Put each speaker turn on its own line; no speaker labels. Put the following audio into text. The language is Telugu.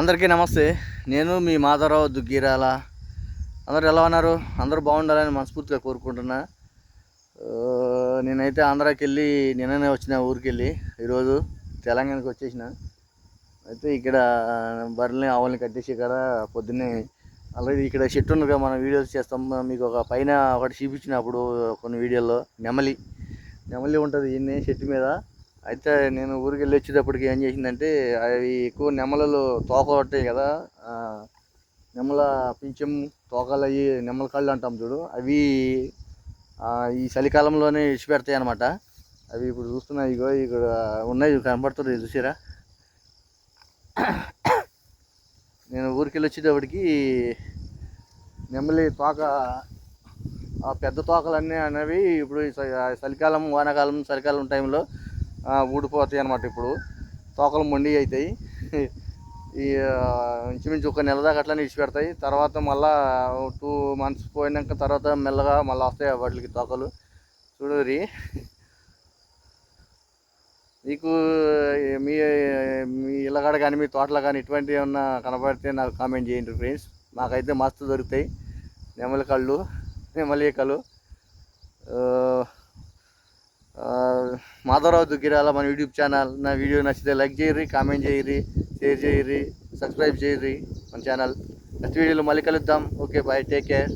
అందరికీ నమస్తే. నేను మీ మాధవరావు దుగ్గీరాల. అందరు ఎలా ఉన్నారు? అందరూ బాగుండాలని మనస్ఫూర్తిగా కోరుకుంటున్నా. నేనైతే ఆంధ్రాకి వెళ్ళి నిన్ననే వచ్చిన ఊరికి వెళ్ళి ఈరోజు తెలంగాణకి వచ్చేసిన. అయితే ఇక్కడ బర్రెల్ని ఆవుల్ని కట్టేసి ఇక్కడ పొద్దున్నే ఆల్రెడీ ఇక్కడ చెట్టు ఉండగా మనం వీడియోస్ చేస్తాం. మీకు ఒక పైన ఒకటి చూపించినప్పుడు కొన్ని వీడియోల్లో నెమలి. నెమలి ఉంటుంది ఈయన్ని చెట్టు మీద. అయితే నేను ఊరికి వెళ్ళి వచ్చేటప్పటికి ఏం చేసిందంటే అవి ఎక్కువ నెమలలు తోక ఉంటాయి కదా నెమల పింఛం తోకలు అవి నెమల కళ్ళు అంటాం చూడు అవి ఈ చలికాలంలోనే ఇచ్చిపెడతాయి అనమాట అవి ఇప్పుడు చూస్తున్నాయి ఇగో ఇక్కడ ఉన్నాయి కనపడుతుంది చూసారా. నేను ఊరికి వెళ్ళి వచ్చేటప్పటికి నెమలి తోక పెద్ద పెద్ద తోకలన్నీ అనేవి ఇప్పుడు ఈ చలికాలం వానాకాలం చలికాలం టైంలో ఊడిపోతాయి అన్నమాట ఇప్పుడు. తోకలు మొండి అవుతాయి ఈ ఇంచుమించు ఒక నెల దాకా అట్లనే ఇచ్చిపెడతాయి తర్వాత మళ్ళా టూ మంత్స్ పోయినాక తర్వాత మెల్లగా మళ్ళీ వస్తాయి వాటికి తోకలు. చూడరి మీకు మీ మీ ఇళ్ళగాడ కానీ మీ తోటలో కానీ ఇటువంటివి ఏమన్నా కనపడితే నాకు కామెంట్ చేయండి ఫ్రెండ్స్. మాకైతే మస్తు దొరుకుతాయి. నెమలి కళ్ళు నెమలి కళ్ళు మాధవరావు దుగ్గిరాల మన యూట్యూబ్ ఛానల్. నా వీడియో నచ్చితే లైక్ చేయరి కామెంట్ చేయరి షేర్ చేయరి సబ్స్క్రైబ్ చేయరి మన ఛానల్. నెక్స్ట్ వీడియోలో మళ్ళీ కలుద్దాం. Okay bye take care.